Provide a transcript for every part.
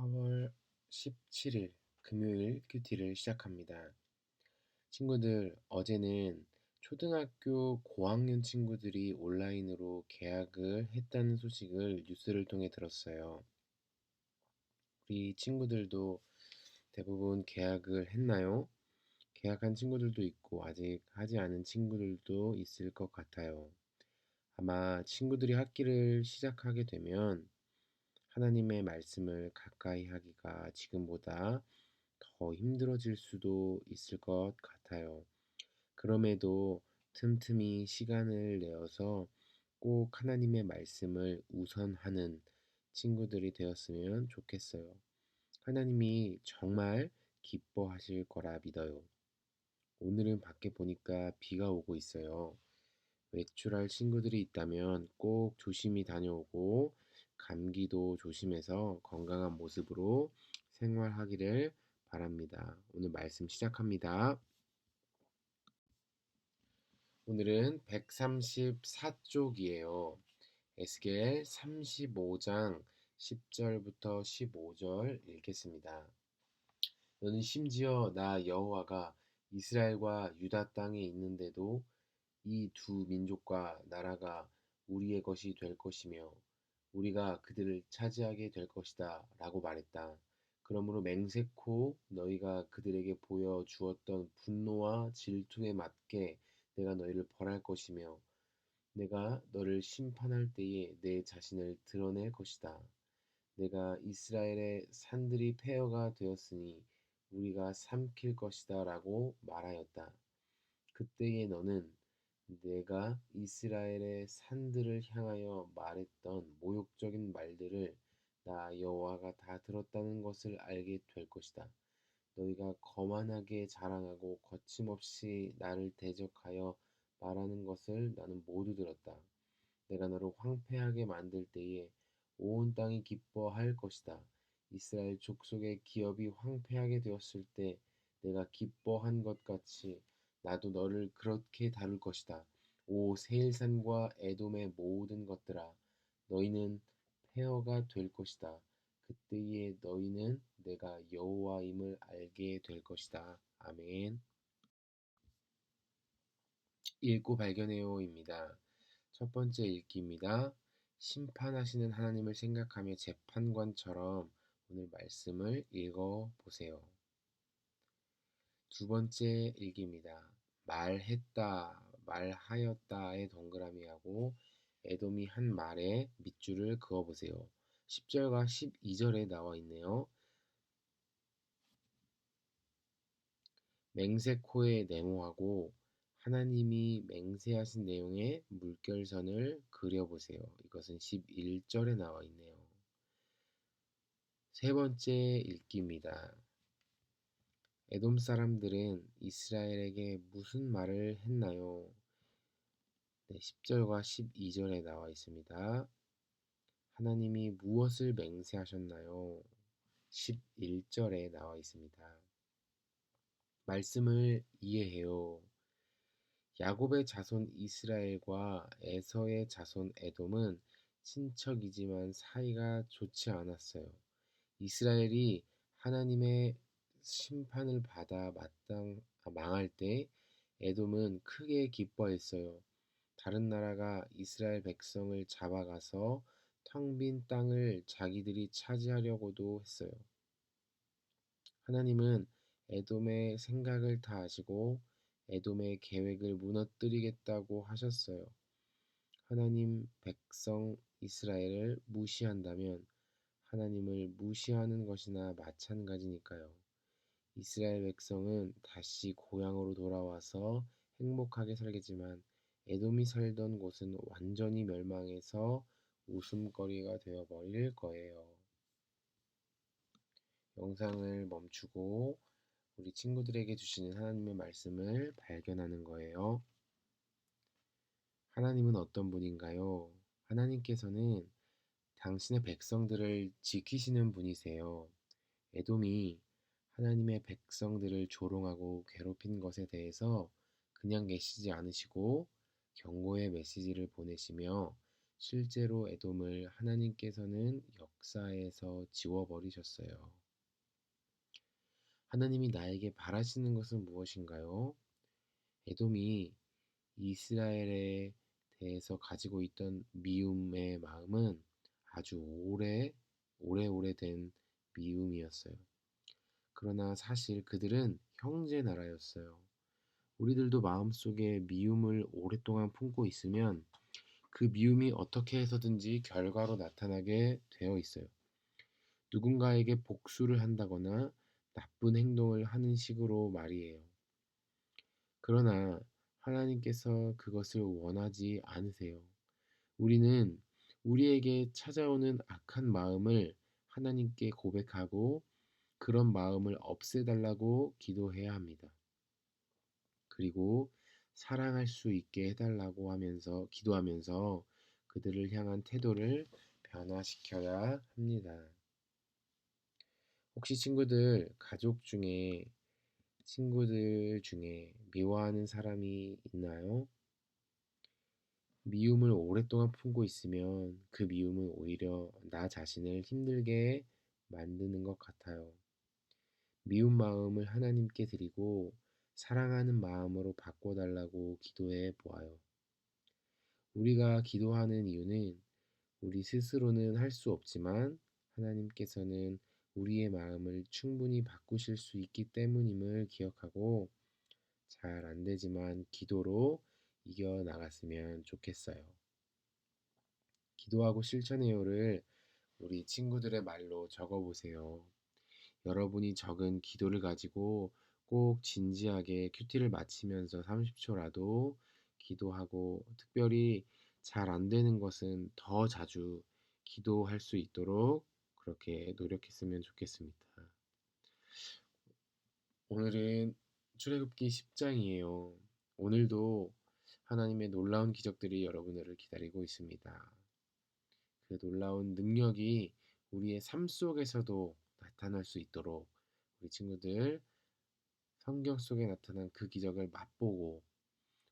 4월 17일 금요일 큐티를 시작합니다. 친구들, 어제는 초등학교 고학년 친구들이 온라인으로 계약을 했다는 소식을 뉴스를 통해 들었어요. 우리 친구들도 대부분 계약을 했나요? 계약한 친구들도 있고 아직 하지 않은 친구들도 있을 것 같아요. 아마 친구들이 학기를 시작하게 되면 하나님의 말씀을 가까이 하기가 지금보다 더 힘들어질 수도 있을 것 같아요. 그럼에도 틈틈이 시간을 내어서 꼭 하나님의 말씀을 우선하는 친구들이 되었으면 좋겠어요. 하나님이 정말 기뻐하실 거라 믿어요. 오늘은 밖에 보니까 비가 오고 있어요. 외출할 친구들이 있다면 꼭 조심히 다녀오고 감기도 조심해서 건강한 모습으로 생활하기를 바랍니다. 오늘 말씀 시작합니다. 오늘은 134쪽이에요. 에스겔 35장 10절부터 15절 읽겠습니다. 너는 심지어 나 여호와가 이스라엘과 유다 땅에 있는데도 이 두 민족과 나라가 우리의 것이 될 것이며 우리가 그들을 차지하게 될 것이다 라고 말했다. 그러므로 맹세코 너희가 그들에게 보여 주었던 분노와 질투에 맞게 내가 너희를 벌할 것이며 내가 너를 심판할 때에 내 자신을 드러낼 것이다. 내가 이스라엘의 산들이 폐허가 되었으니 우리가 삼킬 것이다 라고 말하였다. 그때에 너는 내가 이스라엘의 산들을 향하여 말했던 모욕적인 말들을 나 여호와가 다 들었다는 것을 알게 될 것이다. 너희가 거만하게 자랑하고 거침없이 나를 대적하여 말하는 것을 나는 모두 들었다. 내가 너를 황폐하게 만들 때에 온 땅이 기뻐할 것이다. 이스라엘 족속의 기업이 황폐하게 되었을 때 내가 기뻐한 것 같이 나도 너를 그렇게 다룰 것이다. 오 세일산과 에돔의 모든 것들아 너희는 폐허가 될 것이다. 그때에 너희는 내가 여호와임을 알게 될 것이다. 아멘. 읽고 발견해요입니다. 첫 번째 읽기입니다. 심판하시는 하나님을 생각하며 재판관처럼 오늘 말씀을 읽어 보세요. 두 번째 읽기입니다. 말했다, 말하였다의 동그라미하고 에돔이 한 말에 밑줄을 그어 보세요. 10절과 12절에 나와 있네요. 맹세코에 네모하고 하나님이 맹세하신 내용의 물결선을 그려보세요. 이것은 11절에 나와 있네요. 세 번째 읽기입니다. 에돔 사람들은 이스라엘에게 무슨 말을 했나요? 네, 10절과 12절에 나와 있습니다. 하나님이 무엇을 맹세하셨나요? 11절에 나와 있습니다. 말씀을 이해해요. 야곱의 자손 이스라엘과 에서의 자손 에돔은 친척이지만 사이가 좋지 않았어요. 이스라엘이 하나님의 심판을 받아 마땅 아, 망할 때 에돔은 크게 기뻐했어요. 다른 나라가 이스라엘 백성을 잡아가서 텅 빈 땅을 자기들이 차지하려고도 했어요. 하나님은 에돔의 생각을 다 아시고 에돔의 계획을 무너뜨리겠다고 하셨어요. 하나님 백성 이스라엘을 무시한다면 하나님을 무시하는 것이나 마찬가지니까요. 이스라엘 백성은 다시 고향으로 돌아와서 행복하게 살겠지만 에돔이 살던 곳은 완전히 멸망해서 웃음거리가 되어버릴 거예요. 영상을 멈추고 우리 친구들에게 주시는 하나님의 말씀을 발견하는 거예요. 하나님은 어떤 분인가요? 하나님께서는 당신의 백성들을 지키시는 분이세요. 에돔이 하나님의 백성들을 조롱하고 괴롭힌 것에 대해서 그냥 계시지 않으시고 경고의 메시지를 보내시며 실제로 에돔을 하나님께서는 역사에서 지워버리셨어요. 하나님이 나에게 바라시는 것은 무엇인가요? 에돔이 이스라엘에 대해서 가지고 있던 미움의 마음은 아주 오래, 오래오래 된 미움이었어요. 그러나 사실 그들은 형제 나라였어요. 우리들도 마음속에 미움을 오랫동안 품고 있으면 그 미움이 어떻게 해서든지 결과로 나타나게 되어 있어요. 누군가에게 복수를 한다거나 나쁜 행동을 하는 식으로 말이에요. 그러나 하나님께서 그것을 원하지 않으세요. 우리는 우리에게 찾아오는 악한 마음을 하나님께 고백하고 그런 마음을 없애달라고 기도해야 합니다. 그리고 사랑할 수 있게 해달라고 하면서 기도하면서 그들을 향한 태도를 변화시켜야 합니다. 혹시 친구들, 가족 중에, 친구들 중에 미워하는 사람이 있나요? 미움을 오랫동안 품고 있으면 그 미움은 오히려 나 자신을 힘들게 만드는 것 같아요. 미운 마음을 하나님께 드리고 사랑하는 마음으로 바꿔달라고 기도해 보아요. 우리가 기도하는 이유는 우리 스스로는 할 수 없지만 하나님께서는 우리의 마음을 충분히 바꾸실 수 있기 때문임을 기억하고 잘 안 되지만 기도로 이겨 나갔으면 좋겠어요. 기도하고 실천해요를 우리 친구들의 말로 적어 보세요. 여러분이 적은 기도를 가지고 꼭 진지하게 큐티를 마치면서 30초라도 기도하고 특별히 잘 안 되는 것은 더 자주 기도할 수 있도록 그렇게 노력했으면 좋겠습니다. 오늘은 출애굽기 10장이에요. 오늘도 하나님의 놀라운 기적들이 여러분들을 기다리고 있습니다. 그 놀라운 능력이 우리의 삶 속에서도 나타날 수 있도록 우리 친구들 성경 속에 나타난 그 기적을 맛보고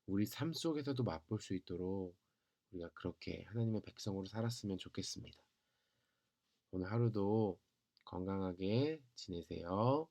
우리 삶 속에서도 맛볼 수 있도록 우리가 그렇게 하나님의 백성으로 살았으면 좋겠습니다. 오늘 하루도 건강하게 지내세요.